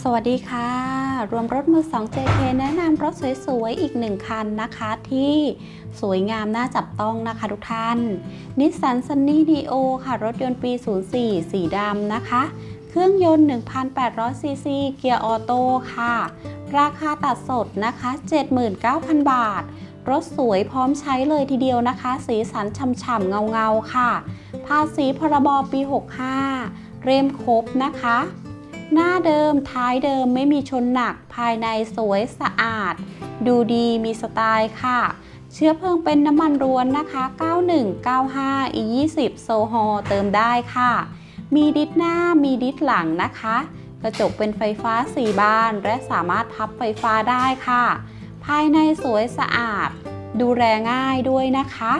สวัสดีค่ะ รวมรถมือ 2 JK แนะนำรถสวยๆ อีกหนึ่งคันนะคะ ที่สวยงามน่าจับต้องนะคะทุกท่านนิสสันซันนี่ดีโอค่ะ รถยนต์ปี 04 สีดำนะคะ เครื่องยนต์ 1,800 ซีซี เกียร์ออโต้ค่ะ ราคาตัดสดนะคะ 79,000 บาท รถสวยพร้อมใช้เลยทีเดียวนะคะ สีสันฉ่ำๆเงาๆ ค่ะ ภาษีพรบปี 65 เรมครบนะคะ หน้าเดิมท้ายเดิมไม่มีชนหนักภายในสวยสะอาด ดูดีมีสไตล์ค่ะ เชื้อเพลิงเป็นน้ำมันรวนนะคะ 9195 E20 โซฮอเติมได้ค่ะ มีดิสหน้ามีดิสหลังนะคะ กระจกเป็นไฟฟ้า 4 บานและสามารถพับไฟฟ้าได้ค่ะ ภายในสวยสะอาด ดูแลง่ายด้วยนะคะ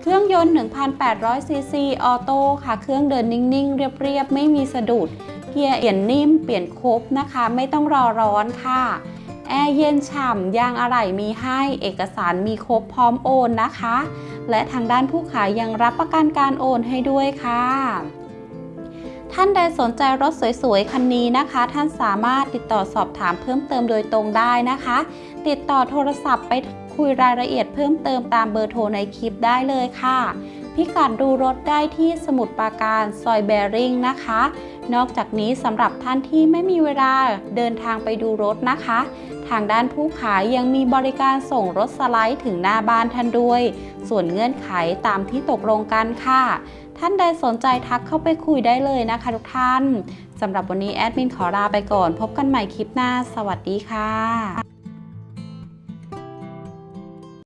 เครื่องยนต์ 1,800ซีซีออโต้ค่ะ เครื่องเดินนิ่ง ๆ เรียบ ๆ ไม่มีสะดุด เกียร์เปลี่ยนนิ่มเปลี่ยนครบนะคะ ไม่ต้องรอร้อนค่ะ แอร์เย็นฉ่ำยางอะไหล่มีให้เอกสารมีครบพร้อมโอนนะคะ และทางด้านผู้ขายยังรับประกันการโอนให้ด้วยค่ะท่านใดสนใจรถสวยๆ คันนี้นะคะ ท่านสามารถติดต่อสอบถามเพิ่มเติมโดยตรงได้นะคะ ติดต่อโทรศัพท์ไปคุยรายละเอียดเพิ่มเติมตามเบอร์โทรในคลิปได้เลยค่ะ พิกัดดูรถได้ที่สมุทรปราการซอยแบริ่งนะคะ นอกจากนี้สำหรับท่านที่ไม่มีเวลาเดินทางไปดูรถนะคะ ทางด้านผู้ขายยังมีบริการส่งรถสไลด์ถึงหน้าบ้านท่านด้วย ส่วนเงื่อนไขตามที่ตกลงกันค่ะ ท่านใดสนใจทักเข้าไปคุยได้เลยนะคะทุกท่านสำหรับวันนี้แอดมินขอลาไปก่อน พบกันใหม่คลิปหน้า สวัสดีค่ะ